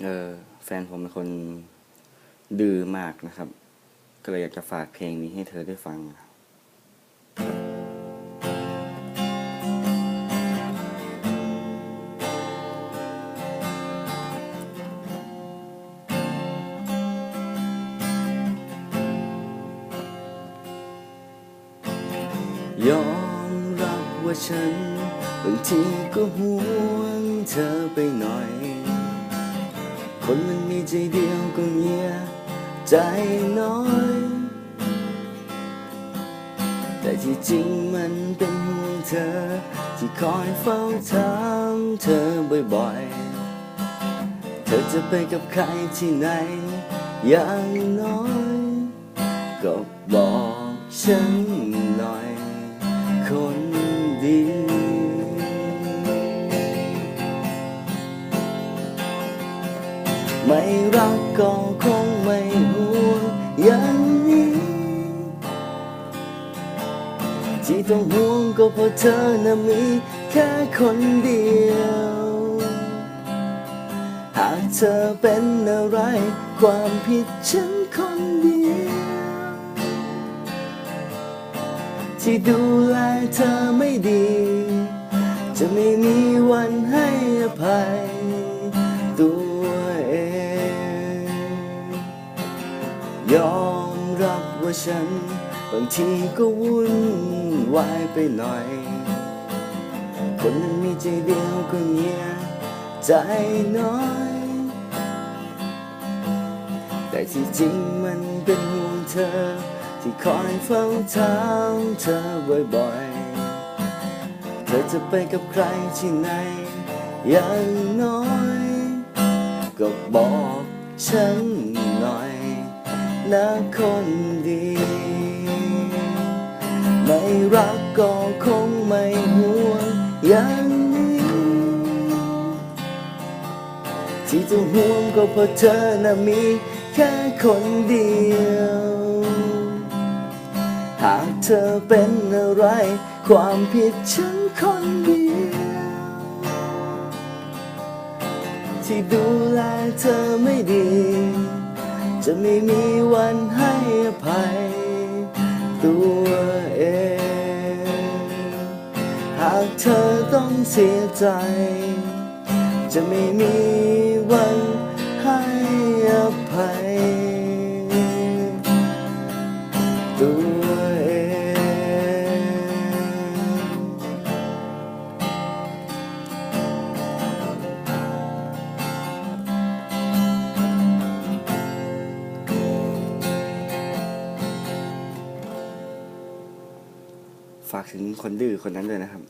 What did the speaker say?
เออแฟนผมเป็นคนดื้อมากนะครับ ก็เลยอยากจะฝากเพลงนี้ให้เธอได้ฟังยอมรับว่าฉันบางทีก็ห่วงเธอไปหน่อย คนมันมีใจเดียวก็เงียใจน้อย แต่ที่จริงมันเป็นห่วงเธอ ที่คอยเฝ้าถามเธอบ่อยๆ เธอจะไปกับใครที่ไหน อย่างน้อย ก็บอกฉันหน่อยคน ไม่รักก็คงไม่ห่วงอย่างนี้ ที่ต้องห่วงก็เพราะเธอนะมีแค่คนเดียว หากเธอเป็นอะไร ความผิดฉันคนเดียว ที่ดูแลเธอไม่ดี จะไม่มีวันให้อภัยตัว ฉัน บางทีก็วุ่นวายไปหน่อย คนมันมีใจเดียวก็เงียใจน้อย แต่ที่จริงมันเป็นห่วงเธอ ที่คอยเฝ้าถามเธอบ่อยๆ เธอจะไปกับใครที่ไหนอย่างน้อย ก็บอกฉันหน่อย นะคนดี ไม่รักก็คงไม่ห่วงอย่างนี้ ที่ต้องห่วงก็เพราะเธอน่ะมีแค่คนเดียว หากเธอเป็นอะไร ความผิดฉันคนเดียวที่ดูแลเธอไม่ดี จะไม่มีวันให้อภัยตัวเอง หากเธอต้องเสียใจ จะไม่มีวันให้อภัย ฝากถึงคนดื้อคนนั้นด้วยนะครับ